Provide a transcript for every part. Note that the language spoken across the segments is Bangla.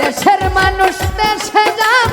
দেশের মানুষ দেশে যাব।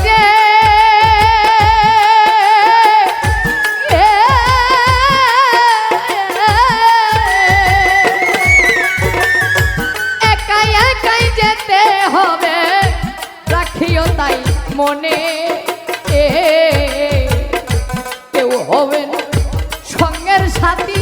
রাখিও তাই মনে। এ কেউ হবেন সঙ্গের সাথী।